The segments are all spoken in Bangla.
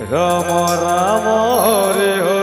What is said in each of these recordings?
রাম রাম হরে হরে।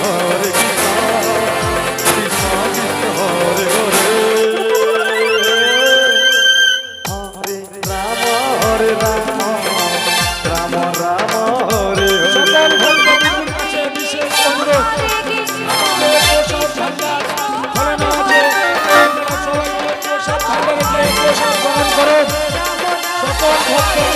হরে কৃষ্ণ Let's.